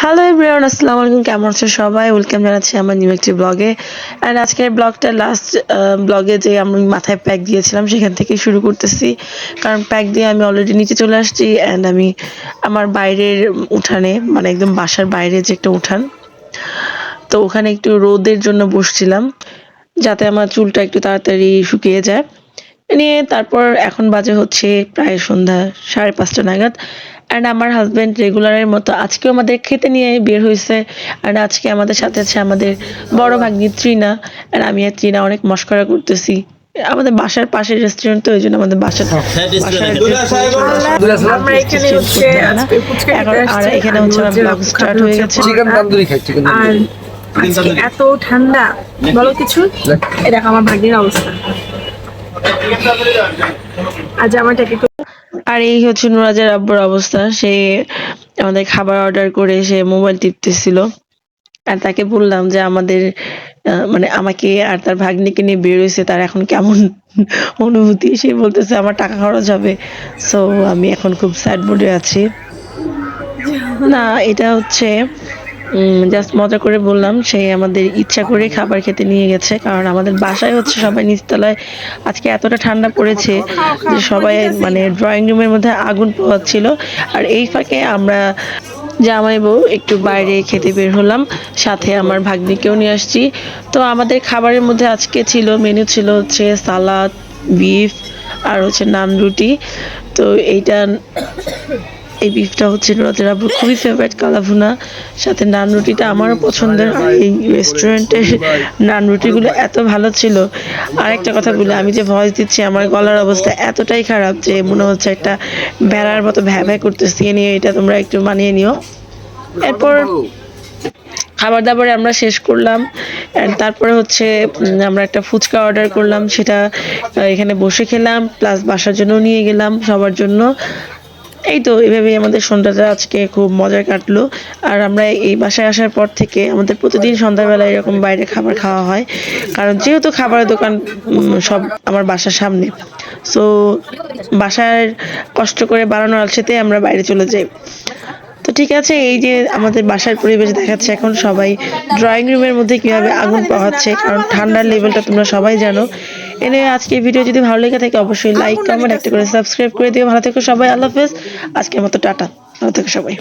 Hello everyone আসসালামু আলাইকুম কেমন আছো সবাই? ওয়েলকাম জানাচ্ছি আমার নিউ একটি ব্লগে অ্যান্ড আজকের ব্লগটা লাস্ট ব্লগে যে আমি মাথায় প্যাক দিয়েছিলাম, সেখান থেকে শুরু করতেছি। কারণ প্যাক দিয়ে আমি অলরেডি নিচে চলে আসছি অ্যান্ড আমি আমার বাইরের উঠানে মানে একদম বাসার বাইরে যে একটা উঠান, তো ওখানে একটু রোদের জন্য বসছিলাম, যাতে আমার চুলটা একটু তাড়াতাড়ি শুকিয়ে যায়। নিয়ে তারপর এখন বাজে হচ্ছে প্রায় সন্ধ্যা সাড়ে পাঁচটা নাগাদ। অ্যান্ড আমার হাজব্যান্ড রেগুলারের মতো আজকেও আমাদের খেতে নিয়ে বের হয়েছে। অ্যান্ড আজকে আমাদের সাথে আছে আমাদের বড় ভাগ্নি ত্রিনা। অ্যান্ড আমি আর ত্রিনা অনেক মস্করা করতেছি। আমাদের বাসার পাশের রেস্টুরেন্ট তো ওই জন্য আমাদের বাসার বাসার আমরা এখানে হচ্ছে এখন আর এখানে হচ্ছে আমার ব্লগ স্টার্ট হয়ে গেছে। চিকেন তন্দুরি খাই চিকেন আর এত ঠান্ডা। বলো কিছু? এই দেখো আমার ভাগ্নির অবস্থা। আজ আমারটা কি আর এই হচ্ছে নুরাজের আব্বুর অবস্থা। সে আমাদের খাবার অর্ডার করে সে মোবাইল টিপতেছিল। আর তাকে বললাম যে আমাদের মানে আমাকে আর তার ভাগ্নিকে নিয়ে বের তার এখন কেমন অনুভূতি? সে বলতেছে, আমার টাকা খরচ হবে। সো আমি এখন খুব স্যাড মুডে আছি। না, এটা হচ্ছে জাস্ট মজা করে বললাম, সে আমাদের ইচ্ছা করে খাবার খেতে নিয়ে গেছে, কারণ আমাদের বাসায় হচ্ছে সবাই নিচতলায়, আজকে এতটা ঠান্ডা পড়েছে যে সবাই মানে ড্রয়িং রুমের মধ্যে আগুন পোহাচ্ছিল। আর এই ফাঁকে আমরা জামাই বউ একটু বাইরে খেতে বের হলাম, সাথে আমার ভাগ্নিকেও নিয়ে আসছি। তো আমাদের খাবারের মধ্যে আজকে ছিল মেনু ছিল হচ্ছে সালাদ বিফ আর হচ্ছে নান রুটি। তো এইটা এই বিফটা হচ্ছে রোদের আব্বুর খুবই ফেভারিট কালাভুনা। সাথে নান রুটিটা আমারও পছন্দের। এই রেস্টুরেন্টের নান রুটিগুলো এত ভালো ছিল। আর একটা কথা বলি, আমি যে ভয়েস দিচ্ছি, আমার গলার অবস্থা এতটাই খারাপ যে মনে হচ্ছে একটা বেড়ার মতো ভ্যা ভ্যা করতেছি। নিয়ে এটা তোমরা একটু মানিয়ে নিও। এরপর খাবার দাবারে আমরা শেষ করলাম। And তারপরে হচ্ছে আমরা একটা ফুচকা অর্ডার করলাম। সেটা এখানে বসে খেলাম প্লাস বাসার জন্য নিয়ে গেলাম সবার জন্য। এই তো এভাবেই আমাদের সন্ধ্যাটা আজকে খুব মজার কাটলো। আর আমরা এই বাসায় আসার পর থেকে আমাদের প্রতিদিন সন্ধ্যাবেলা এরকম বাইরে খাবার খাওয়া হয়। কারণ যেহেতু খাবারের দোকান সব আমার বাসার সামনে। সো বাসার কষ্ট করে বানানো আলসেতে আমরা বাইরে চলে যাই। তো ঠিক আছে, এই যে আমাদের বাসার পরিবেশ দেখাচ্ছে এখন সবাই ড্রয়িং রুমের মধ্যে কীভাবে আগুন পাওয়াচ্ছে কারণ ঠান্ডার লেভেলটা তোমরা সবাই জানো। এনে আজকে ভিডিও যদি ভালো লেগে থাকে অবশ্যই লাইক কমেন্ট একটা করে সাবস্ক্রাইব করে দিও। ভালো থেকো সবাই আল্লাহ হাফেজ। আজকের মতো টাটা। ভালো থেকো সবাই।